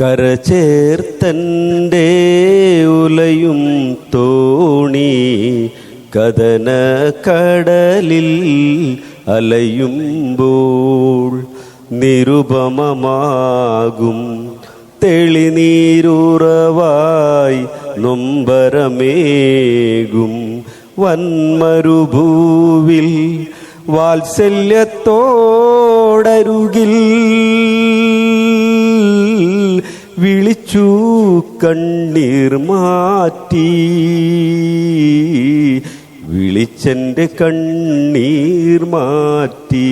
കരചേർത്തന്റെ ഉലയും തോണി കഥന കടലിൽ അലയുമ്പോൾ നിരുപമമാകും. തെളിനീരുറവായി നൊമ്പരമേകും. വന്മരുഭൂവിൽ വാത്സല്യത്തോടരുകിൽ വിളിച്ചു കണ്ണീർ മാറ്റി. വിളിച്ചെന്റെ കണ്ണീർ മാറ്റി.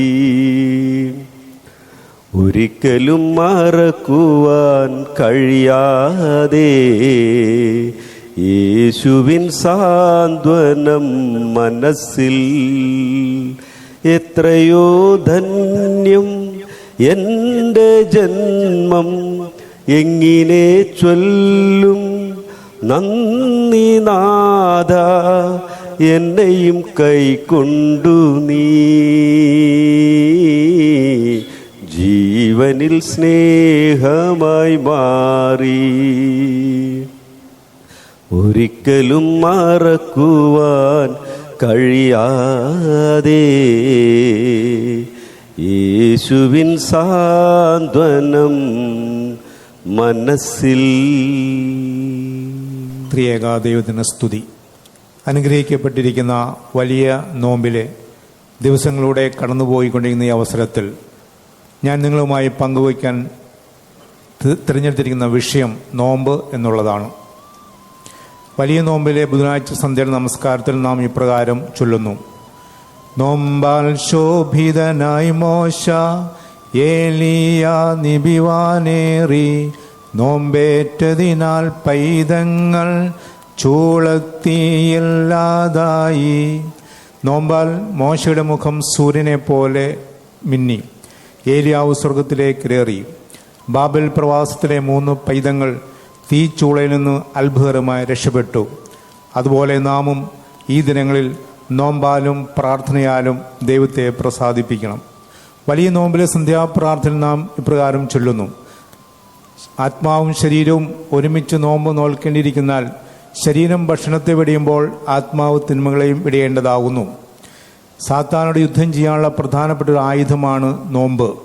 ഒരിക്കലും മറക്കുവാൻ കഴിയാതെ യേശുവിൻ സാന്ത്വനം മനസ്സിൽ എത്രയോ ധന്യം എന്റെ ജന്മം എങ്ങിനെ ചൊല്ലും? നന്ദി നാഥ എന്നെയും കൈക്കൊണ്ടു നീ. ജീവനിൽ സ്നേഹമായി മാറി. ഒരിക്കലും മറക്കുവാൻ കഴിയാതെ യേശുവിൻ സാന്ത്വനം മനസ്സിൽ. ത്രിയേകാ ദൈവത്തിന് സ്തുതി. അനുഗ്രഹിക്കപ്പെട്ടിരിക്കുന്ന വലിയ നോമ്പിലെ ദിവസങ്ങളിലൂടെ കടന്നുപോയിക്കൊണ്ടിരിക്കുന്ന ഈ അവസരത്തിൽ ഞാൻ നിങ്ങളുമായി പങ്കുവയ്ക്കാൻ തിരഞ്ഞെടുത്തിരിക്കുന്ന വിഷയം നോമ്പ് എന്നുള്ളതാണ്. വലിയ നോമ്പിലെ ബുധനാഴ്ച സന്ധ്യയുടെ നമസ്കാരത്തിൽ നാം ഇപ്രകാരം ചൊല്ലുന്നു. നോമ്പാൽ ശോഭിതനായി മോശ ഏലിയ നിബിവാനേറി നോമ്പേറ്റതിനാൽ പൈതങ്ങൾ ചൂളത്തിയില്ലാതായി. നോമ്പാൽ മോശയുടെ മുഖം സൂര്യനെ പോലെ മിന്നി. ഏലിയാവ് സ്വർഗത്തിലേക്കേറി ബാബൽ പ്രവാസത്തിലെ മൂന്ന് പൈതങ്ങൾ തീച്ചൂളയിൽ നിന്ന് അത്ഭുതകരമായി രക്ഷപ്പെട്ടു. അതുപോലെ നാമും ഈ ദിനങ്ങളിൽ നോമ്പാലും പ്രാർത്ഥനയാലും ദൈവത്തെ പ്രസാദിപ്പിക്കണം. വലിയ നോമ്പിലെ സന്ധ്യാപ്രാർത്ഥന നാം ഇപ്രകാരം ചൊല്ലുന്നു. ആത്മാവും ശരീരവും ഒരുമിച്ച് നോമ്പ് നോൽക്കേണ്ടിയിരിക്കുന്നാൽ ശരീരം ഭക്ഷണത്തെ വെടിയുമ്പോൾ ആത്മാവ് തിന്മകളെയും വെടിയേണ്ടതാകുന്നു. സാത്താനോട് യുദ്ധം ചെയ്യാനുള്ള പ്രധാനപ്പെട്ട ഒരു ആയുധമാണ് നോമ്പ്.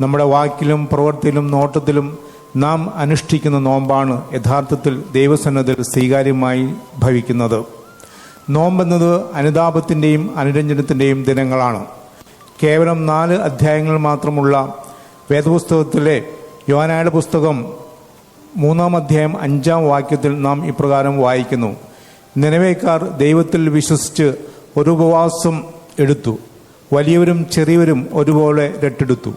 നമ്മുടെ വാക്കിലും പ്രവൃത്തിയിലും നോട്ടത്തിലും നാം അനുഷ്ഠിക്കുന്ന നോമ്പാണ് യഥാർത്ഥത്തിൽ ദൈവസന്നദ്ധയിൽ സ്വീകാര്യമായി ഭവിക്കുന്നത്. നോമ്പെന്നത് അനുതാപത്തിന്റെയും അനുരഞ്ജനത്തിന്റെയും ദിനങ്ങളാണ്. കേവലം നാല് അധ്യായങ്ങൾ മാത്രമുള്ള വേദപുസ്തകത്തിലെ യോനായുടെ പുസ്തകം മൂന്നാം അധ്യായം അഞ്ചാം വാക്യത്തിൽ നാം ഇപ്രകാരം വായിക്കുന്നു. നിലവേക്കാർ ദൈവത്തിൽ വിശ്വസിച്ച് ഒരു ഉപവാസം എടുത്തു. വലിയവരും ചെറിയവരും ഒരുപോലെ രട്ടെടുത്തു.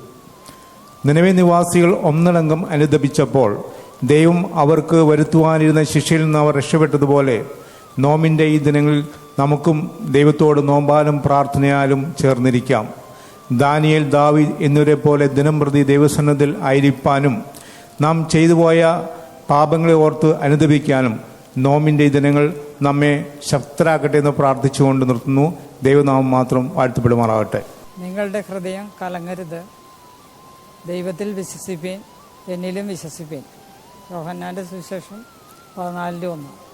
നിലവെ നിവാസികൾ ഒന്നടങ്കം അനുദപിച്ചപ്പോൾ ദൈവം അവർക്ക് വരുത്തുവാനിരുന്ന ശിക്ഷയിൽ നിന്ന് അവർ രക്ഷപ്പെട്ടതുപോലെ നോമിന്റെ ഈ ദിനങ്ങളിൽ നമുക്കും ദൈവത്തോട് നോമ്പാലും പ്രാർത്ഥനയാലും ചേർന്നിരിക്കാം. ദാനിയേൽ ദാവീദ് എന്നിവരെ പോലെ ദിനംപ്രതി പ്രതി ദൈവസന്നദ്ധയിൽ ആയിരിക്കാനും നാം ചെയ്തു പോയ പാപങ്ങളെ ഓർത്ത് അനുദപിക്കാനും നോമിന്റെ ദിനങ്ങൾ നമ്മെ ശക്തരാക്കട്ടെ എന്ന് പ്രാർത്ഥിച്ചുകൊണ്ട് നിർത്തുന്നു. ദൈവനാമം മാത്രം വാഴ്ത്തപ്പെടുമാറാകട്ടെ. നിങ്ങളുടെ ഹൃദയം കലങ്ങരുത്. ദൈവത്തിൽ വിശ്വസിപ്പീൻ എന്നിലും വിശ്വസിപ്പീൻ. യോഹന്നാന്റെ സുവിശേഷം പതിനാലിന്റെ ഒന്ന്.